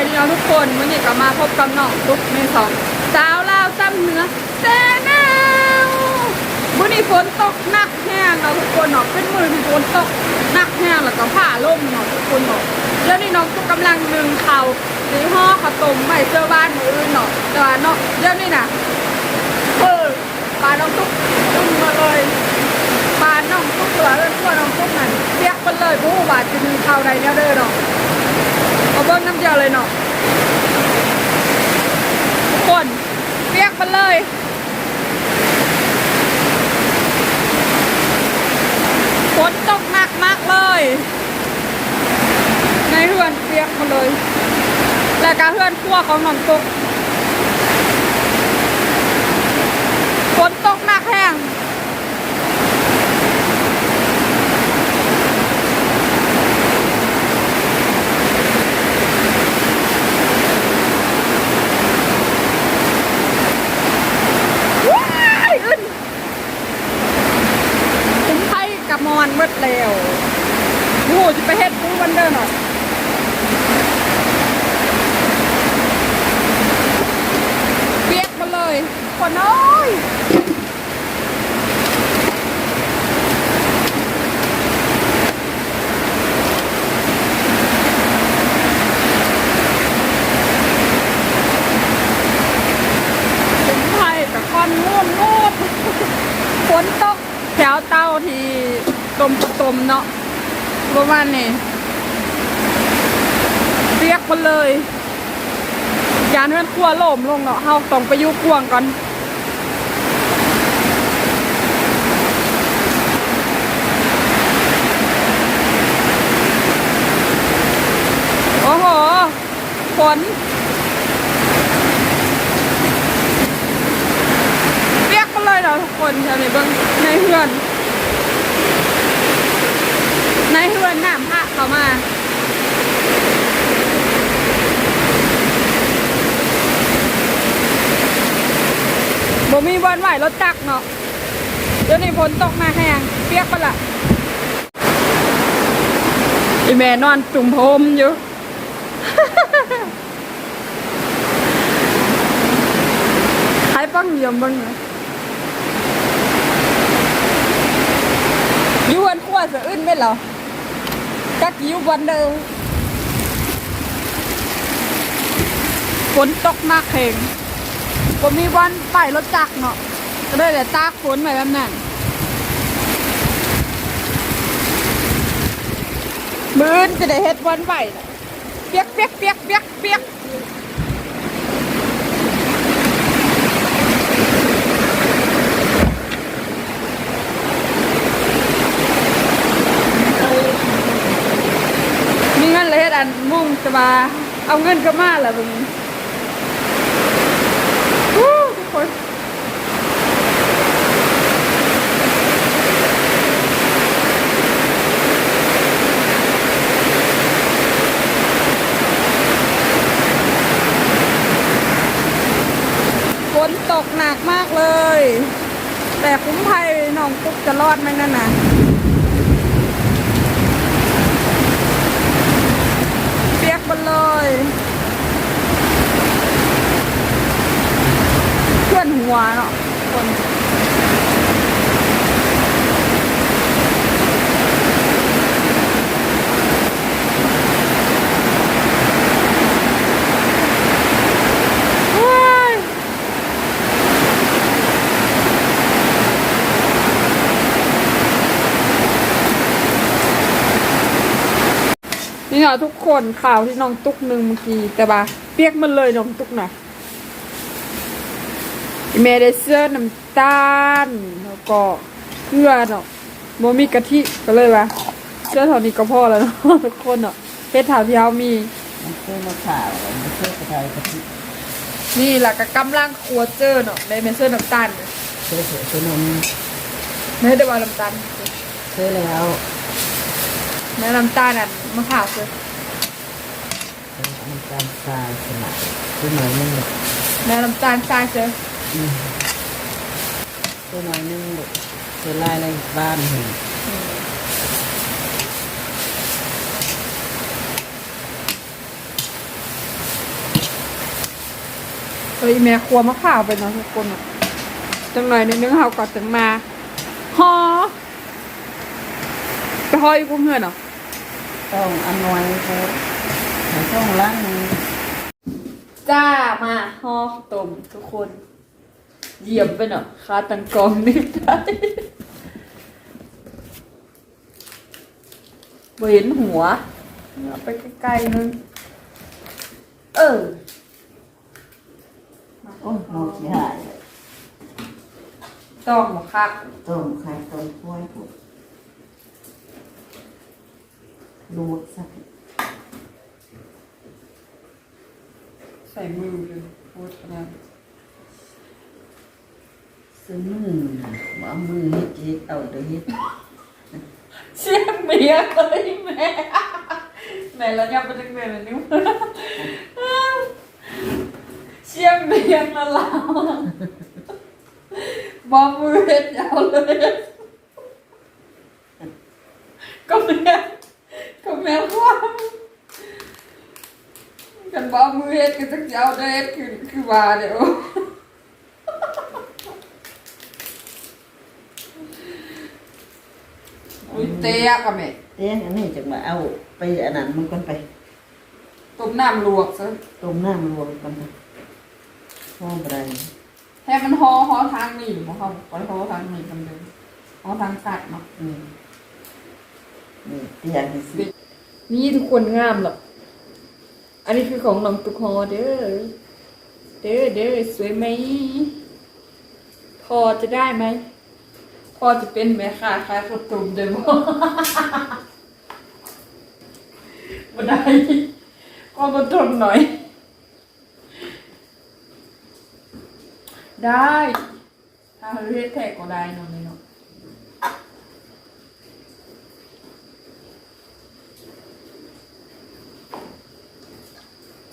ายดีเนาะทุกคนวันนี้ก็มาพบกับน้องตุ๊กในสองสาวลาวซ้ำเหนือแซ่แนววันนี้ฝนตกหนักแห้งเนาะทุกคนเนาะเป็นมือที่ฝนตกหนักแห้งแล้วก็ผ่าล่มเนาะทุกคนเนาะเดี๋ยวนี้น้องตุ๊กกำลังนึ่งข้าวในห่อข้าวต้มไม่เจอบ้านมืออื่นเนาะแต่ว่าเนาะเดี๋ยวนี้น่ะเออปลาน้องตุ๊กตึงมาเลยปลาน้องตุ๊กเหลือเรื่องตัวน้องตุ๊กนั่นเปียกไปเลยผู้บาดจะนึ่งข้าใดเนี่ยเด้อเนาะ เอาเบิ้งน้ำเจียวเลยเนาะทุกคนเรียกมันเลยฝนตกหนักมากเลย ในเฮือนเรียกมาเลย และการเฮือนขั้วของน้อนตุกฝนตกหนักแห้ง ว้ายอึนคุ้มไพ่กับมอนเบิดแล้วโอ้โหจะไปเฮ็ดกุ้งวันเดินหน่อยเปียกมาเลยคนน้อยคุ้มไพ่กับคอนง่วงงูดฝนตกแถวเต้าที่ ตมตมเนาะประมาณนี้เปียกมาเลยยานเพื่อนครัวล่มลงเนาะเฮาต้องไปยุ่ควงก่อนโอ้โหฝนเรียกมาเลยเนาะทุกคนแถวนี้เบิ่งในเฮือน ในเฮือนน้ำพระเขามาบ่มีบอลไหวรถจักเนาะเดี๋ยวนี้ฝนตกมาแห้งเปียกไปละอีแม่นอนจุ่มโฮมอยู่ใครปังเยี่ยมบ้างนี่ยอยูวันขั้วสะอื้นไหมเหรอ ยูวันเดิมฝนตกมากเพลงผมมีวันไปรถจักรเนาะก็เลยแต่ตากฝนไปแบบนั้นมือนจะได้เฮ็ดวันไปเปียกเปียกเปียกเปียกเปียก มีเงินเลยเฮ็ดอันมุ่ งจะมาเอาเงินก็มาแหละบึงทุกคนฝนตกหนักมากเลย แต่คุ้มภัยน้องตุ๊กจะรอดไหมนั่นน่ะ เปียกหมดเลยเพื่อนหัวเนาะคนว้าย นี่เหรอทุกคนข่าวที่น้องตุ๊กหนึ่งเมื่อกี้แต่ว่าเปียกหมันเลยน้องตุ๊กน่ะเมเดเซอร์น้ำตาลแล้วก็เกลือเนาะโมมีกะทิก็เลยว่าเชื่อเท่านี้ก็พอแล้วเนาะทุกคนเนาะเฮ็ดถาวที่เฮามีมันเชื่อมะขาวมันเชื่อกระไทยกะทินี่แหละก็กำลังครัวเจอเนาะในเมเซอร์น้ำตาลเนี่ยเชื่อเสือเชื่อนมไม่ได้ว่าน้ำตาลเชื่อแล้วแม่น้ำตาลนั่น มะขามเจอมันการทรายสมัยเชื่อหน่อยนึงแม่น้ำตาลทรายเจอเชื่อหน่อยนึงเชื่อไล่ในบ้านเห็นอเฮ้ยแม่ครัวมะพร้าวไปเนาะทุกคนอะจังหน่อยนิดนึงเฮาก่อนจังมาฮอไปฮออยู่กรุงเทพเหรอ ต้องอนนวยเขาให้ต้องล้างมือจ้ามาฮอต้มทุกคนเยี่ยมไปเนาะคาตังกองนึกได้บ่เห็นหัวเอาไปใกล้ๆนึง เออโอ้ยหมดสิหายต้องหมกคักต้มไข่ต้มกล้วยพว กลูกสักใส่มือเลยพูดนะซื้อมือน่ะบ่เอามือเฮ็ดเฮ็ดเอาเด้อเฮ็ดเสียงเมียเลยแม่แม่แล้วยังไปถึงเดือนนี้เสียงเมียละลาวบอมือเห็ดยาวเลยก็แม่ ก็แม่ความกันบอมือเห็ดก็จะยาวเด็ดคือคือว่าเดี๋ยวอุ้ยเตะกับแม่เตี้ยอันนี้จังมาเอาไปอันนั้นมันก่อนไปต้มน้ำลวกซะต้มน้ำรวมกันไปหอมอะไรให้มันหอหอทางนี้บ่เขาปล่อยหอทางนี้กันเลยหอทางสัตว์เนาะอืม นี่เตี้ยนี่สินี่ทุกคนงามหรอกอันนี้คือของน้องตุกฮอเด้อ เด้อเด้อสวยไหม พอจะได้ไหม พอจะเป็นแม่ค้าขายข้าวต้มได้บ่บ่ได้ก็มาทนหน่อย ได้ถ้าเรียกแทกก็ได้นาะนี่เนาะ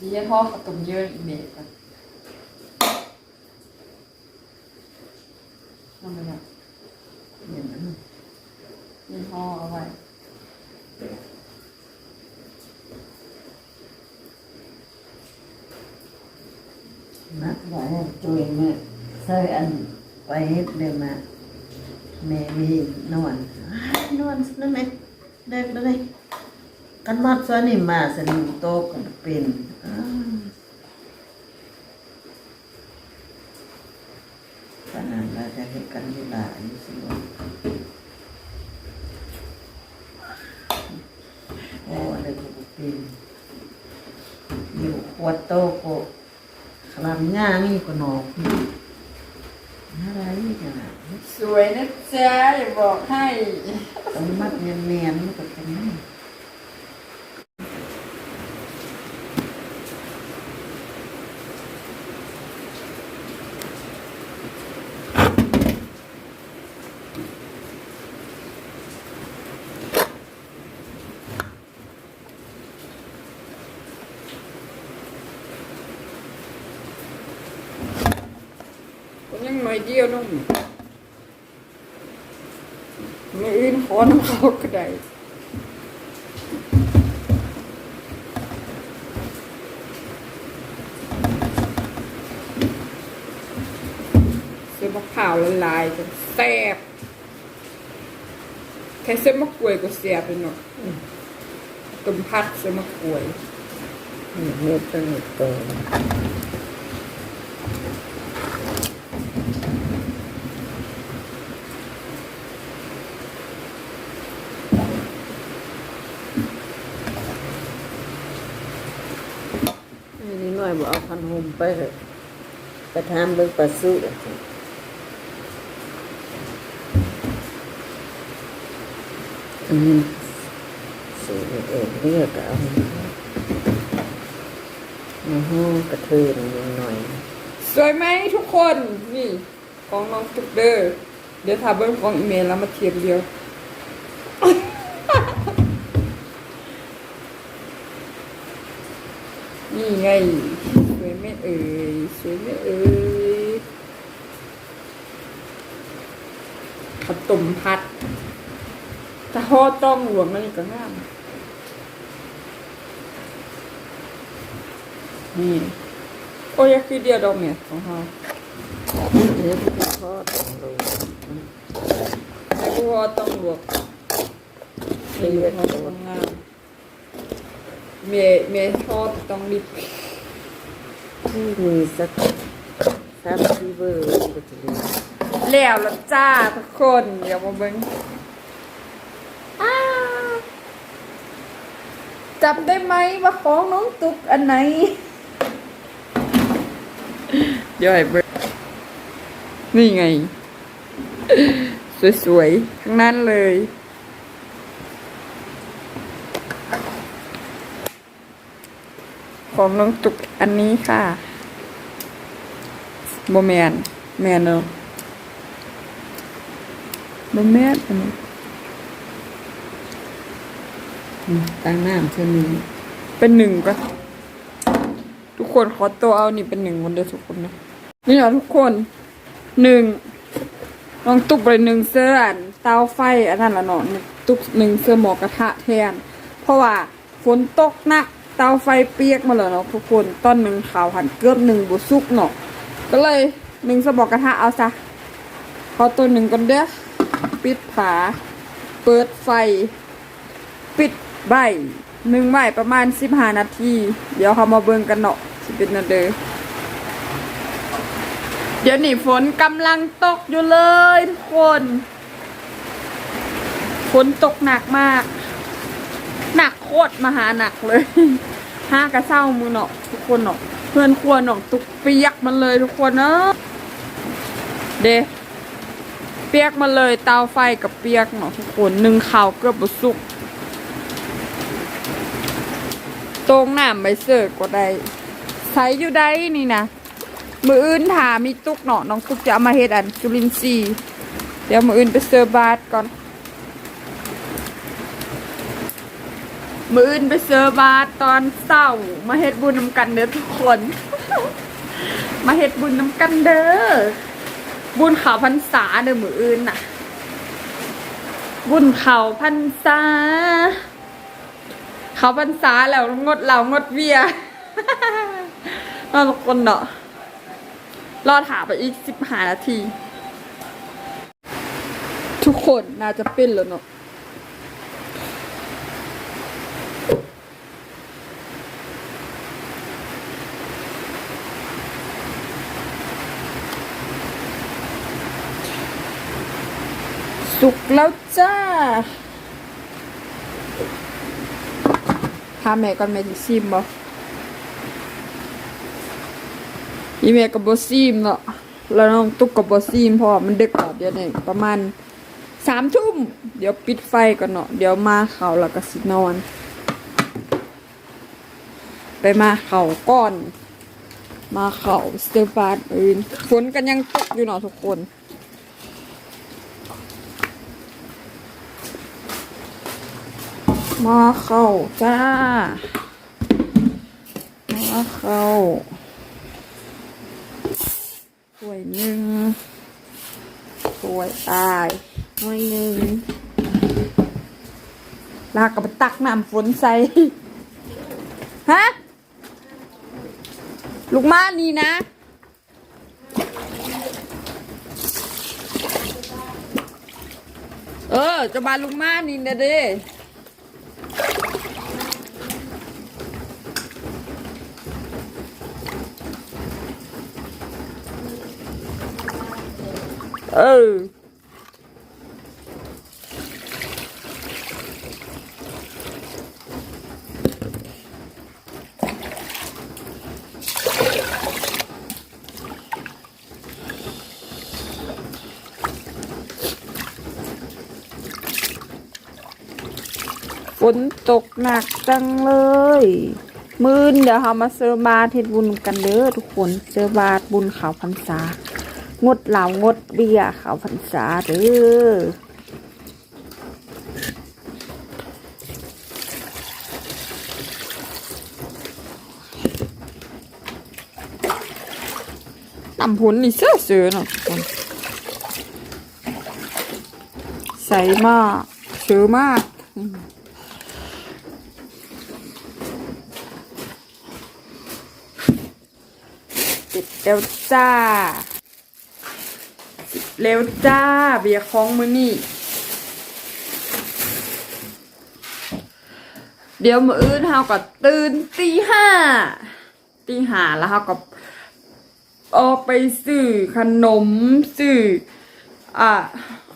ยี่ห้อขาวต้มเยอะอีเมลกันทำไมอะเนี่ยนะยี่ห้อเอาไว้นักไว้จุยมือใส่อันไปเฮ็ดเดิมมาแม่มีนอนอ้ายนอนนั่นไหมเด็กเลย กันมัดซะนี่มาสนิมโตกันเป็นขนาดเราจะเฮ็ดกันอยู่หลายอยู่สิบ่โอ้อะไรก็เป็นอยู่ขวดโตก็ขลามง่านี่ก็หนอกอะไรนี่ขนาดสวยนะจ๊ะอย่าบอกให้ต้องมัดเนียนๆมันก็เป็นนี่ ผมยังหน่อย เดียวน้องไม่อื่นขอนเขาก็ได้เส้นมะพร้าวละลายจนแซ่บแค่เส้นมะกรวยก็แซ่บเลยเนาะต้มพัดเส้นมะกรวยนี่เฮ็ดเป็นโตนี่หน่อยบ่เอาพันห่ มไปเถอะไปทำเบิ่งปลาสุอืมสูเองเรียกเอามาห้องกระเทือนยังหน่อย สวยไหมทุกคนนี่ของน้องตุกเดอร์เดี๋ยวถาเบิ้งของอีเมลแล้วมาเทียบเดียวนี่ไง เอ่ยสวยไหมเอ่ยข้าวต้มพัดถ้าห่อต้องหลวงอันนี้ก็งามนี่โอ้ยคือเดียวดอกเมียของเฮาเดี๋ยวไปทอดเลยแต่กูว่าต้องลวกเลือดเขาตัวต้องงามเมียเมียทอดต้องรีบ ที่มีสักสามสี่เบอร์ก็จะเหลือแล้วละจ้าทุกคน เดี๋ยวมาเบิ่งจับได้ไหมว่าของน้องตุกอันไหนเดี๋ยเบิ่งนี่ไง สวยๆ ทั้งนั้นเลย ของน้องตุกอันนี้ค่ะโมแมนแมนเนอะโมแมนอันนี้อืมตั้งน้ำเท่านี้เป็นหนึ่งก็ทุกคนขอตัวเอานี่เป็นหนึ่งวันเดียวทุกคนนะนี่เหรอทุกคนหนึ่งน้องตุกไปหนึ่งเสื้ออันเตาไฟอันนั้นละเนาะนี่ตุกหนึ่งเสื้อหมอกระทะแทน เพราะว่าฝนตกหนัก เตาไฟเปียกมาแล้วเนาะทุกคนตอนหนึ่งขาวหันเกือบหนึ่งบุสุกเนาะก็เลยหนึ่งสื้อหมอกระทะเอาซะขอตัวหนึ่งกันเด้อปิดฝาเปิดไฟ ปิดใบหนึ่งใบประมาณสิบห้านาที เดี๋ยวเขามาเบิ่งกันเนาะสิเป็นนาเดอเดี๋ยวนี้ฝนกำลังตกอยู่เลยทุกคน ฝนตกหนักมาก โคตรมหาหนักเลยห้ากระเซ้ามือเนาะทุกคนเนาะเพื่อนครัวเนาะตุกเปียกมันเลยทุกคนเนาะเดเปียกมาเลยเตาไฟกับเปียกเนาะทุกคนหนึ่งข่าวเกือบบสุกตรงหน้าใบเสิร์ฟก็ได้ใช้อยู่ได้นี่นะมืออื่นถามีตุกเนาะน้องตุกจะเอามาเฮ็ดอันจุลินทรีย์เดี๋ยวมืออื่นไปเสิร์ฟบาทก่อน มืออื่นไปเสิร์บาตอนเศร้า มาเฮ็ดบุญน้ำกันเด้อทุกคน มาเฮ็ดบุญน้ำกันเด้อ บุญข่าวพรรษาเด้อมืออื่นน่ะ บุญข่าวพรรษาเขาพรรษาแล้วงดเหล่างดเบียร์เราทุกคนเนาะ รอถามไปอีกสิบห้านาที ทุกคนน่าจะเป็นแล้วเนาะ สุกแล้วจ้าพาแม่ก่อนแม่สิซิมบ่อีแม่กับบซิมเนาะแล้วน้องตุ๊กกับบซิมเพราะมันดึกแล้วเดี๋ยวนี้ประมาณสามทุ่มเดี๋ยวปิดไฟก่อนเนาะเดี๋ยวมาเขาแล้วก็สินอน ไปมาเขาก่อน มาเขาสเตอร์บาร์อื่นฝนกันยังตกอยู่เนาะทุกคน มาเข้าจ้ามาเข้าถ้วยหนึ่งถ้วยตายถ้วยหนึ่งลากกับตักน้ำฝนใส่ ฮะ ลูกม้านี่นะเออ จะมาลูกม้านี่นะเด้ เออฝนตกหนักจังเลย มืนเดี๋ยวเรามาเซอร์บาทเฮ็ดบุญกันเด้อทุกคน เซอร์บาทบุญขาวพรรษา งดเหล่างดเบียร์ขาวพรรษาเด้อน้ำพุนนี่เสื้อเสือเนาะทุกคนใสมากเสือมากมร็จแล้วจ้าเสร็จ แล้วจ้าเบียร์ของมือนี่เดี๋ยวมืออื่นเฮาก็ตื่นตีห้าตีห้าแล้วเฮาก็ออกไปซื้อขนมซื้ออะ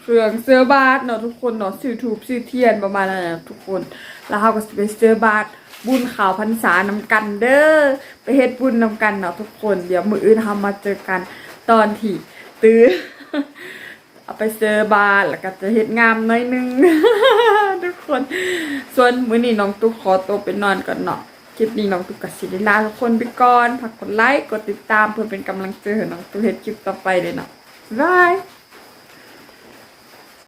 เครื่องเสื้อบาทเนาะทุกคนเนาะซื้อถูกซื้อเทียนประมาณนั้นนะทุกคน แล้วเฮาก็ไปเสื้อบาทบุญข่าวพรรษานำกันเด้อไปเฮ็ดบุญนำกันเนาะทุกคน เดี๋ยวมืออื่นเฮามาเจอกันตอนที่ตื่น เอาไปเซอร์บาแล้วก็จะเห็ดงามหน่อยนึง ทุกคน ส่วนมื้อนี้น้องตุ๊กขอตัวไปนอนก่อนเนาะคลิปนี้น้องตุ๊กกับสิริลาทุกคนไปก่อนฝากกดไลค์กดติดตามเพื่อเป็นกำลังใจให้น้องตุ๊กเฮ็ดคลิปต่อไปเลยเนาะบ๊ายบาย